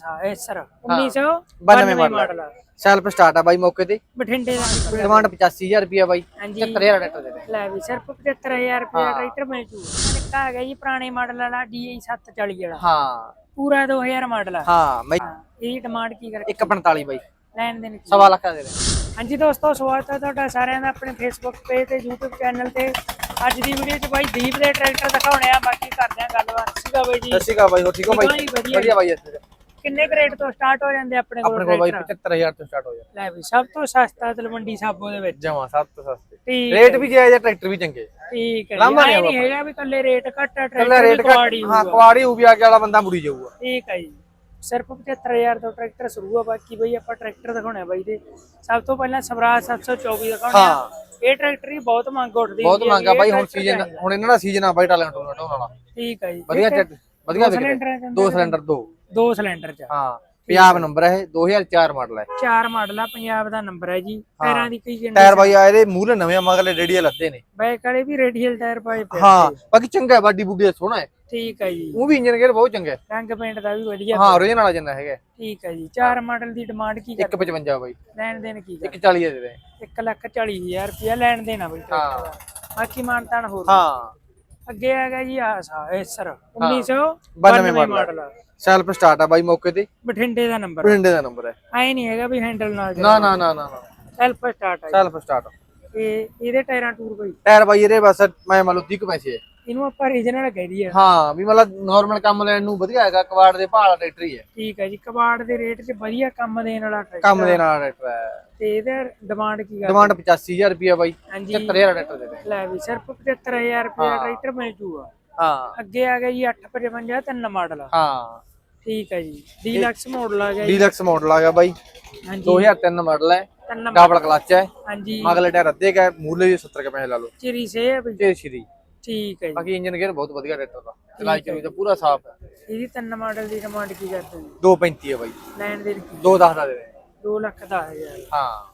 ਹਾਂ ਇਹ sir 1992 92 model model self start ਆ। ਬਾਈ ਮੌਕੇ ਤੇ। ਬਠਿੰਡੇ ਦਾ। ਡਿਮਾਂਡ 85000 ਰੁਪਿਆ ਬਾਈ। ਹਾਂਜੀ। 75000 ਟਰੈਕਟਰ ਦੇ ਲੈ ਵੀ ਸਿਰਫ 75000 ਰੁਪਏ ਦਾ ਟਰੈਕਟਰ ਮਿਲ ਜੂ ਨਿੱਕਾ ਹੈਗਾ ਜੀ ਪੁਰਾਣੇ ਮਾਡਲ ਵਾਲਾ DI 740 ਵਾਲਾ। ਹਾਂ। ਪੂਰਾ 2000 ਮਾਡਲ ਆ। ਹਾਂ ਬਾਈ ਹਾਂ, ਇਹਦੀ ਡਿਮਾਂਡ ਕੀ ਕਰ 145 ਬਾਈ। ਲੈਣ ਦੇਣ ਸਵਾ ਲੱਖ ਦਾ ਹਾਂਜੀ ਦੋਸਤੋ ਸਵਾਗਤ ਹੈ ਤੁਹਾਡਾ ਸਾਰਿਆਂ ਦਾ ਆਪਣੇ ਫੇਸਬੁੱਕ ਪੇਜ ਤੇ YouTube ਚੈਨਲ ਤੇ। ਅੱਜ ਦੀ ਵੀਡੀਓ 'ਚ ਬਾਈ ਦੀਪ ਦੇ ਟਰੈਕਟਰ ਦਿਖਾਉਣੇ ਆ ਬਾਕੀ ਕਰਦੇ ਆ ਗੱਲਬਾਤ। ਸੀਗਾ ਬਾਈ ਜੀ। ਸ਼੍ਰੀ ਅਕਾਲ ਬਾਈ ਹੋ ਠੀਕ ਹੋ ਬਾਈ। ਵਧੀਆ ਬਾਈ ਇੱਥੇ। ਕਿੰਨੇ ਗ੍ਰੇਡ ਤੋਂ ਸਟਾਰਟ ਹੋ ਜਾਂਦੇ ਆਪਣੇ ਕੋਲ ਆਪਣੇ ਕੋਲ ਬਾਈ ਟਰੈਕਟਰ 75000 ਤੋਂ ਸਟਾਰਟ ਹੋ ਜਾਂਦਾ ਲੈ ਵੀ ਸਭ ਤੋਂ ਸਸਤਾ ਤਲਵੰਡੀ ਸਾਬੋ ਦੇ ਵਿੱਚ। ਜਮਾ ਸਭ ਤੋਂ ਸਸਤੇ। ਰੇਟ ਵੀ ਜਾਇਜ਼ ਆ ਟਰੈਕਟਰ ਵੀ ਚੰਗੇ ਠੀਕ ਹੈ ਜੀ। ਨਹੀਂ। ਹੈਗਾ ਵੀ ਕੱਲੇ ਰੇਟ ਘੱਟ ਆ ਟਰੈਕਟਰ ਰੇਟ ਕੁਆੜੀ ਹਾਂ ਕੁਆੜੀ ਹੋ ਵੀ ਆ ਕੇ ਵਾਲਾ ਬੰਦਾ ਮੁੜੀ ਜਾਊਗਾ। ਠੀਕ ਹੈ ਜੀ। ਸਿਰਫ 75000 ਤੋਂ ਟਰੈਕਟਰ ਸ਼ੁਰੂ ਆ ਬਾਕੀ ਬਈ ਆਪਾਂ ਟਰੈਕਟਰ ਦਿਖਾਉਣੇ ਆ ਬਾਈ ਦੇ। ਸਭ ਤੋਂ ਪਹਿਲਾਂ ਸਵਰਾਜ 724 ਦਿਖਾਉਣੇ ਆ। ਹਾਂ। ਇਹ ਟਰੈਕਟਰ ਹੀ ਬਹੁਤ ਮੰਗ ਉੱਠਦੀ ਬਹੁਤ ਹੈ ਮੰਗਾ ਵੀ ਬਾਈ ਹੁਣ ਸੀਜ਼ਨ। ਹੁਣ ਇਹਨਾਂ ਦਾ ਸੀਜ਼ਨ ਆ ਬਾਈ ਟਾਲੈਂਟ ਟੂਰਨਾਮੈਂਟ ਵਾਲਾ ਠੀਕ ਹੈ ਜੀ। ਵਧੀਆ ਵਧੀਆ ਦੋ ਸਿਲੰਡਰਾਂ ਦੋ। ਦੋ ਦੋ ਸਿਲੰਡਰ ਚ ਹਾਂ ਪੰਜਾਬ ਨੰਬਰ ਹੈ ਇਹ 2004 ਮਾਡਲ ਹੈ। ਚਾਰ ਮਾਡਲ ਆ ਪੰਜਾਬ ਦਾ ਨੰਬਰ ਹੈ ਜੀ। ਟਾਇਰਾਂ ਦੀ ਟਾਇਰ ਕੰਡੀਸ਼ਨ ਬਾਈ ਆ ਇਹਦੇ ਮੂਹਰੇ ਨਵੇਂ ਮਗਲੇ ਰੇਡੀਅਲ ਲੱਦੇ ਨੇ। ਬੈਕ ਵਾਲੇ ਵੀ ਰੇਡੀਅਲ ਟਾਇਰ ਪਾਏ ਪਏ ਹਾਂ ਬਾਕੀ ਚੰਗਾ ਹੈ ਬਾਡੀ ਬੁੱਡੀ ਸੋਹਣਾ ਹੈ। ਠੀਕ ਹੈ ਜੀ। ਉਹ ਵੀ ਇੰਜਨ ਗੇਅਰ ਬਹੁਤ ਚੰਗਾ ਹੈ। ਰੰਗ ਪੇਂਟ ਦਾ ਵੀ ਵਧੀਆ। ਹਾਂ ਓਰੀਜਨਲ ਵਾਲਾ ਜਿੰਨਾ ਹੈਗਾ ਠੀਕ ਹੈ ਜੀ। ਚਾਰ ਮਾਡਲ ਦੀ ਡਿਮਾਂਡ ਕੀ ਕਰ 155 ਬਾਈ। ਲੈਣ ਦੇਣ ਕੀ ਕਰ 140 ਦੇ ਦੇ। 1 ਲੱਖ 40000 ਰੁਪਇਆ ਲੈਣ ਦੇਣਾ ਬਈ। ਦਾ ਬਾਕੀ ਮਾਨਤਾਨ ਹੋਰ ਹਾਂ। ਅੱਗੇ ਹੈਗਾ ਜੀ ਆਸਾ ਐਸਰ 92 1992 ਮਾਡਲ ਸੈਲਫ ਸਟਾਰਟ ਆ। ਬਾਈ ਮੌਕੇ ਤੇ। ਬਠਿੰਡੇ ਦਾ ਨੰਬਰ ਪਿੰਡੇ ਦਾ ਨੰਬਰ ਹੈ ਐ ਨਹੀਂ ਹੈਗਾ ਵੀ ਹੈਂਡਲ ਨਾਲ ਨਾ ਨਾ ਨਾ ਨਾ ਸੈਲਫ ਸਟਾਰਟ ਹੈ ਸੈਲਫ ਸਟਾਰਟ ਤੇ ਇਹਦੇ ਟਾਇਰਾਂ ਟੂਰ ਬਈ ਟਾਇਰ ਬਾਈ ਇਹਦੇ ਬਸ ਮੈਂ ਮੰਨ ਲਓ 30 ਕੁ ਪੈਸੇ ਹੈ ਇਹਨੂੰ ਆਪਾਂ ਰੀਜਨਲ ਕਹਿ ਦਈਏ। ਹਾਂ ਵੀ ਮਤਲਬ ਨਾਰਮਲ ਕੰਮ ਲੈਣ ਨੂੰ ਵਧੀਆ ਹੈਗਾ ਕਵਾੜ ਦੇ ਭਾਅ ਵਾਲਾ ਟਰੈਕਟਰ ਹੀ ਹੈ। ਠੀਕ ਹੈ ਜੀ ਕਬਾੜ ਦੇ ਰੇਟ 'ਚ ਵਧੀਆ ਕੰਮ ਦੇਣ ਵਾਲਾ ਟਰੈਕਟਰ ਕੰਮ ਦੇ ਨਾਲ ਟਰੈਕਟਰ ਹੈ। ਤੇ ਇਹਦੇ ਡਿਮਾਂਡ ਕੀ ਕਰ ਡਿਮਾਂਡ 85000 ਰੁਪਿਆ ਬਾਈ ਹਾਂਜੀ। 75000 ਟਰੈਕਟਰ ਦੇ ਦੇ। ਲੈ ਵੀ ਸਿਰਫ 75000 ਰੁਪਏ ਟਰੈਕਟਰ ਮਿਲ ਜੂਗਾ। ਹਾਂ। ਅੱਗੇ ਆ ਗਿਆ ਜੀ 855 ਤਿੰਨ ਮਾਡਲ ਹਾਂ। ਠੀਕ ਹੈ ਜੀ। ਡੀਲਕਸ ਮਾਡਲ ਆ ਗਿਆ ਜੀ। ਡੀਲਕਸ ਮਾਡਲ ਆ ਗਿਆ ਬਾਈ। ਹਾਂਜੀ। 2003 ਮਾਡਲ ਹੈ। ਡਬਲ ਕਲਚ ਹੈ। ਹਾਂਜੀ। ਮਗਲੇ ਟਾਇਰ ਅੱਧੇ ਕਾ ਮੂਲੇ ਵੀ 70 ਕੇ ਪੈਸੇ ਲਾ ਲਓ। ਚਿਰੀ ਸੇ ਆ ਬਈ ਸ਼੍ਰੀ ਠੀਕ ਹੈ ਜੀ। ਬਾਕੀ ਇੰਜਨ ਗੇਅਰ ਬਹੁਤ ਵਧੀਆ ਟਰੈਕਟਰ ਦਾ ਚਲਾਈ ਚੋਈ ਤਾਂ ਪੂਰਾ ਸਾਫ਼ ਹੈ। ਇਹਦੀ ਤਿੰਨ ਮਾਡਲ ਦੀ ਡਿਮਾਂਡ ਕੀ ਕਰਦੇ ਜੀ? 235 ਹੈ ਬਾਈ। ਲੈਣ ਦੇ ਕੀ? 210 ਦਾ ਦੇ ਦੇ। 2 ਲੱਖ ਦਾ ਹਜ਼ਾਰ। ਹਾਂ।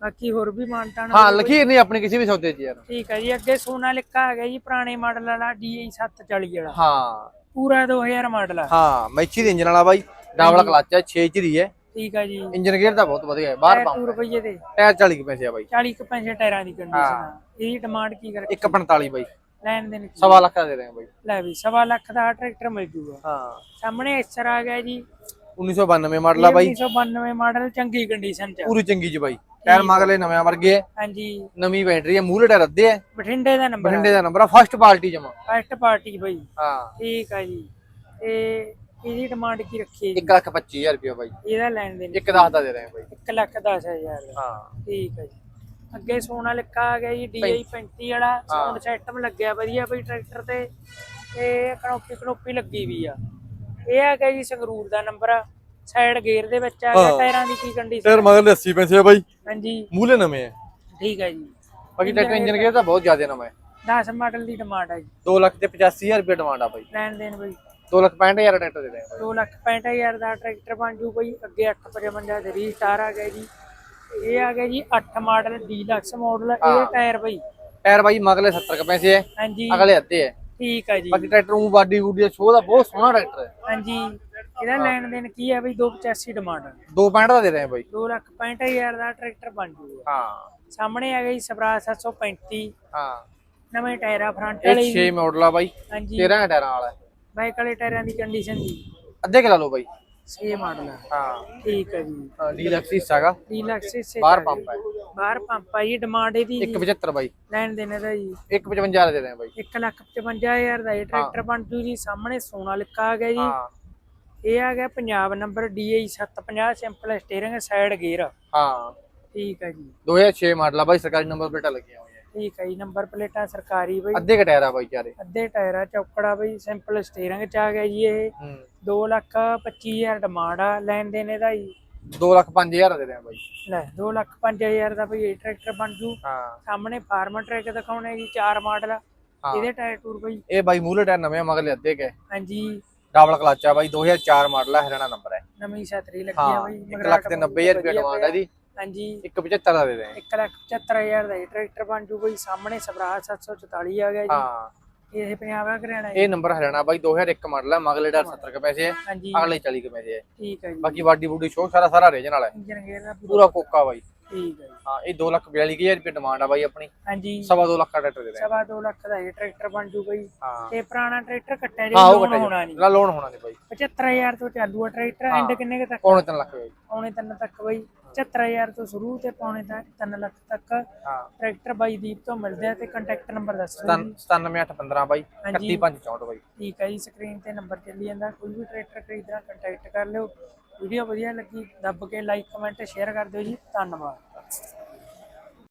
ਬਾਕੀ ਹੋਰ ਵੀ ਮਾਨਤਾਨ ਹਾਂ ਲਖੀਰ ਨਹੀਂ ਆਪਣੀ ਕਿਸੇ ਵੀ ਸੌਦੇ 'ਚ ਯਾਰ। ਠੀਕ ਹੈ ਜੀ ਅੱਗੇ ਸੋਨਾ ਲਿਖਾ ਹੈਗਾ ਜੀ ਪੁਰਾਣੇ ਮਾਡਲ ਵਾਲਾ DI 740 ਵਾਲਾ। ਹਾਂ। ਪੂਰਾ 2000 ਮਾਡਲ ਆ। ਹਾਂ ਮੈਚੀ ਦੇ ਇੰਜਨ ਵਾਲਾ ਬਾਈ ਡਬਲ ਕਲਚ ਹੈ 6 ਚ ਦੀ ਹੈ। ਠੀਕ ਹੈ ਜੀ। ਇੰਜਨ ਗੇਅਰ ਦਾ ਬਹੁਤ ਵਧੀਆ ਹੈ ਬਾਹਰ ਪੰਪ ਟੂ ਰੁਪਏ ਦੇ। ਟਾਇਰ 40 ਕੁ ਪੈਸੇ ਆ ਬਾਈ। 40 ਕੁ ਪੈਸੇ ਟਾਇਰਾਂ ਦੀ ਕੰਡੀਸ਼ਨ ਆ। ਇਹਦੀ ਡਿਮਾਂਡ ਕੀ ਕਰ 145 ਬਾਈ। ਲੈਣ ਦੇਣ ਕੀ ਸਵਾ ਲੱਖ ਦਾ ਦੇ ਰਹੇ ਬਾਈ। ਲੈ ਵੀ ਸਵਾ ਲੱਖ ਦਾ ਟਰੈਕਟਰ ਮਿਲ ਜੂਗਾ ਹਾਂ। ਸਾਹਮਣੇ ਐਸਰ ਆ ਗਿਆ ਜੀ। 1992 ਮਾਡਲ ਆ ਬਾਈ। 1992 ਮਾਡਲ ਚੰਗੀ ਕੰਡੀਸ਼ਨ ਚ ਆ। ਪੂਰੀ ਚੰਗੀ ਚ ਬਾਈ। ਟਾਇਰ ਮਗਲੇ ਨਵੇਂ ਵਰਗੇ ਹਾਂਜੀ। ਨਵੀਂ ਬੈਟਰੀ ਹੈ ਮੂਹਰੇ ਟਾਇਰ ਅੱਧੇ ਹੈ ਬਠਿੰਡੇ ਦਾ ਨੰਬਰ ਬਠਿੰਡੇ ਦਾ ਨੰਬਰ ਆ ਫਸਟ ਪਾਰਟੀ ਜਮਾ। ਫਸਟ ਪਾਰਟੀ ਬਈ। ਹਾਂ। ਠੀਕ ਆ ਜੀ। ਤੇ ਇਹਦੀ ਡਿਮਾਂਡ ਕੀ ਰੱਖੀ ਹੈ ਜੀ? 1 ਲੱਖ 25000 ਰੁਪਏ ਬਾਈ। ਇਹਦਾ ਲੈਣ ਦੇਣ ਇੱਕ ਦਸ ਦਾ ਦੇ ਰਹੇ ਬਾਈ। 1 ਲੱਖ 10000 ਦਾ ਹਾਂ। ਠੀਕ ਹੈ ਜੀ। ਅੱਗੇ ਸੋਨਾ ਲਿਖਾ ਆ ਗਿਆ ਜੀ DI 35 ਵਾਲਾ ਸਾਊਂਡ ਸਿਸਟਮ ਲੱਗਿਆ ਵਧੀਆ ਬਈ ਟਰੈਕਟਰ ਤੇ। ਤੇ ਕਨੋਪੀ ਕਨੋਪੀ ਲੱਗੀ ਵੀ ਆ। ਇਹ ਆ ਗਿਆ ਜੀ ਸੰਗਰੂਰ ਦਾ ਨੰਬਰ ਸਾਈਡ ਗੇਅਰ ਦੇ ਵਿੱਚ ਆ ਗਿਆ ਟਾਇਰਾਂ ਦੀ ਕੀ ਕੰਡੀਸ਼ਨ ਟਾਇਰ ਮਗਲੇ 80 ਪੈਸੇ ਆ ਬਾਈ। ਹਾਂਜੀ। ਮੂਹਰੇ ਨਵੇਂ ਹੈ ਠੀਕ ਹੈ ਜੀ। ਬਾਕੀ ਟਰੈਕਟਰ ਇੰਜਨ ਗੇਅਰ ਤਾਂ ਬਹੁਤ ਜ਼ਿਆਦਾ ਨਵਾਂ। ਹੈ 10 ਮਾਡਲ ਦੀ ਡਿਮਾਂਡ ਹੈ ਜੀ। 2 ਲੱਖ ਤੇ 85000 ਰੁਪਏ ਡਿਮਾਂਡ ਆ ਬਾਈ। ਲੈਣ ਦੇਣ ਬਈ। 2 ਲੱਖ 65000 ਟਰੈਕਟਰ ਦੇ ਬਾਈ। 2 ਲੱਖ 65000 ਦਾ ਟਰੈਕਟਰ ਬਣ ਜੂ ਬਈ। ਅੱਗੇ 855 ਦੇ ਰੀਸਟਾਰ ਆ ਗਿਆ ਜੀ। ਇਹ ਆ ਗਿਆ ਜੀ 8 ਮਾਡਲ ਡੀਲਕਸ ਮਾਡਲ ਇਹ ਟਾਇਰ ਬਈ। ਟਾਇਰ ਬਾਈ ਮਗਲੇ 70 ਕੁ ਪੈਸੇ ਹੈ। ਹਾਂਜੀ। ਅਗਲੇ ਅੱਧੇ ਹੈ। ਠੀਕ ਹੈ ਜੀ। ਬਾਕੀ ਟਰੈਕਟਰ ਉਹ ਬਾਡੀ ਬੂਡੀ ਦਾ ਸ਼ੋਅ ਦਾ ਬਹੁਤ ਸੋਹਣਾ ਟਰੈਕਟਰ ਹੈ। ਹਾਂਜੀ। ਇਹਦਾ ਲੈਣ ਦੇਣ ਕੀ ਹੈ ਬਈ? 285 ਡਿਮਾਂਡ 2.65 ਦਾ ਦੇ ਰਹੇ ਬਾਈ। 2 ਲੱਖ 65000 ਦਾ ਟਰੈਕਟਰ ਬਣ ਜੂਗਾ। ਹਾਂ। ਸਾਹਮਣੇ ਆ ਗਈ ਸਵਰਾਜ 735 ਹਾਂ। ਨਵੇਂ ਟਾਇਰ ਫਰੰਟ ਵਾਲੇ 6 ਮਾਡਲ ਆ ਬਾਈ। ਹਾਂਜੀ। 13 ਟਾਇਰਾਂ ਵਾਲਾ। ਬਾਈਕ ਵਾਲੇ ਟਾਇਰਾਂ ਦੀ ਕੰਡੀਸ਼ਨ ਜੀ। ਅੱਧੇ ਕਿ ਲਾ ਲਓ ਬਾਈ। 6 ਮਾਡਲ ਹਾਂ। ਠੀਕ ਹੈ ਜੀ। ਡੀਲਕਸ ਹਿੱਸਾ ਹੈਗਾ। ਡੀਲਕਸ ਸੇ ਬਾਹਰ ਪੰਪ ਹੈ। ਬਾਹਰ ਪੰਪ ਆ ਜੀ ਡਿਮਾਂਡ ਇਹਦੀ ਜੀ। 175 ਬਾਈ। ਲੈਣ ਦੇਣ ਦਾ ਜੀ। 155 ਦਾ ਦੇ ਰਹੇ ਬਾਈ। 1 ਲੱਖ 55000 ਦਾ ਇਹ ਟਰੈਕਟਰ ਬਣ ਜੂ ਜੀ। ਸਾਹਮਣੇ ਸੋਨਾ ਲਿਖਾ ਆ ਗਿਆ ਜੀ। ਹਾਂ। ਇਹ ਆ ਗਿਆ Punjab number DI 750 simple steering side gear. ਹਾਂ। ਠੀਕ ਹੈ ਜੀ। 2006 ਮਾਡਲ ਆ ਬਾਈ ਸਰਕਾਰੀ ਨੰਬਰ ਪਲੇਟਾਂ ਲੱਗੀਆਂ ਠੀਕ ਹੈ ਜੀ ਨੰਬਰ ਪਲੇਟਾਂ ਸਰਕਾਰੀ ਬਈ। ਅੱਧੇ ਕ ਟਾਇਰ ਆ ਬਾਈ ਚਾਰੇ। ਅੱਧੇ ਟਾਇਰਾ ਚੌਕੜਾ ਬਈ ਸਿੰਪਲ ਸਟੀਅਰਿੰਗ ਚ ਆ ਗਿਆ ਜੀ ਇਹ। ਹੂੰ। 2 ਲੱਖ 25000 ਡਿਮਾਂਡ ਆ ਲੈਣ ਦੇਣ ਇਹਦਾ ਜੀ। 2 ਲੱਖ 5000 ਦੇ ਰਹੇ ਬਾਈ। ਲੈ 2 ਲੱਖ 5000 ਦਾ ਬਈ ਇਹ ਟਰੈਕਟਰ ਬਣ ਜੂ। ਹਾਂ। ਸਾਹਮਣੇ ਫਾਰਮਰ ਟਰੈਕ ਦਿਖਾਉਣੇ ਜੀ ਚਾਰ ਮਾਡਲ ਇਹਦੇ ਟਾਇਰ ਟੂਰ ਬਈ। ਇਹ ਬਾਈ ਮੂਲੇ ਟਾਇਰ ਨਵੇਂ ਆ, ਮਗਲੇ ਅੱਧੇ ਕੇ। ਹਾਂਜੀ। ਡਬਲ ਕਲਚ ਆ ਬਾਈ 2004 ਮਾਡਲ ਆ ਹਰਿਆਣਾ ਨੰਬਰ ਹੈ ਨਵੀਂ ਛਤਰੀ ਲੱਗੀ ਆ ਬਈ 1 ਲੱਖ ਤੇ 90000 ਰੁਪਏ ਡਿਮਾਂਡ ਹੈ ਦੀ ਹਾਂਜੀ। 175 ਦਾ ਦੇ ਰਹੇ 1 ਲੱਖ 75000 ਦਾ ਟਰੈਕਟਰ ਬਣ ਜੂ ਬਈ ਸਾਹਮਣੇ ਸਵਰਾਜ 744 ਆ ਗਿਆ ਜੀ। ਹਾਂ। ਇਹ ਪੰਜਾਬ ਆ ਹਰਿਆਣਾ ਇਹ ਨੰਬਰ ਹਰਿਆਣਾ ਬਾਈ 2001 ਮਾਡਲ ਹੈ ਮਗਲੇ ਦਾ 70 ਕੇ ਪੈਸੇ ਹੈ ਅਗਲੇ 40 ਕੇ ਪੈਸੇ ਹੈ ਠੀਕ ਹੈ ਜੀ। ਬਾਕੀ ਵਾਡੀ ਬੂਡੀ ਸ਼ੋਅ ਸਾਰਾ ਸਾਰਾ ਰੀਜਨ ਵਾਲਾ ਹੈ ਦਾ ਪੂਰਾ ਕੋਕਾ ਬਾਈ। ਠੀਕ ਹੈ ਜੀ। ਹਾਂ ਇਹ 2 ਲੱਖ 42000 ਰੁਪਏ ਡਿਮਾਂਡ ਆ ਬਾਈ ਆਪਣੀ। ਹਾਂਜੀ। ਸਵਾ 2 ਲੱਖ ਦਾ ਟਰੈਕਟਰ ਦੇ ਦੇ ਸਵਾ ਦੋ ਲੱਖ ਦਾ ਇਹ ਟਰੈਕਟਰ ਬਣ ਜੂਗਾ ਜੀ ਤੇ ਪੁਰਾਣਾ ਟਰੈਕਟਰ ਕੱਟਿਆ ਜੀ ਲੋਨ ਹੋਣਾ ਨਹੀਂ। ਨਹੀਂ ਲੋਨ ਹੋਣਾ ਨਹੀਂ ਬਾਈ। 75000 ਤੋਂ ਚਾਲੂ ਆ ਟਰੈਕਟਰ। ਐਂਡ ਕਿੰਨੇ ਕੁ ਤੱਕ? ਪੌਣੇ 3 ਲੱਖ ਬਾਈ। ਪੌਣੇ 3 ਤੱਕ ਬਈ। 75000 ਤੋਂ ਸ਼ੁਰੂ ਤੇ ਪੌਣੇ 3 ਲੱਖ ਤੱਕ ਹਾਂ। ਟਰੈਕਟਰ ਬਾਈ ਦੀਪ ਤੋਂ ਮਿਲਦੇ ਆ ਤੇ ਕੰਟੈਕਟ ਨੰਬਰ ਦੱਸ ਦਿਓ ਜੀ 97815 ਬਾਈ ਹਾਂਜੀ। 31564 ਬਾਈ। ਠੀਕ ਹੈ ਜੀ ਸਕਰੀਨ ਤੇ ਨੰਬਰ ਚੱਲੀ ਜਾਂਦਾ। ਕੋਈ ਵੀ ਟਰੈਕਟਰ ਖਰੀਦਣਾ ਕੰਟੈਕਟ ਕਰ ਲਿਓ। ਵੀਡੀਓ ਵਧੀਆ ਲੱਗੀ ਦੱਬ ਕੇ ਲਾਈਕ ਕਮੈਂਟ ਸ਼ੇਅਰ ਕਰ ਦਿਓ ਜੀ। ਧੰਨਵਾਦ।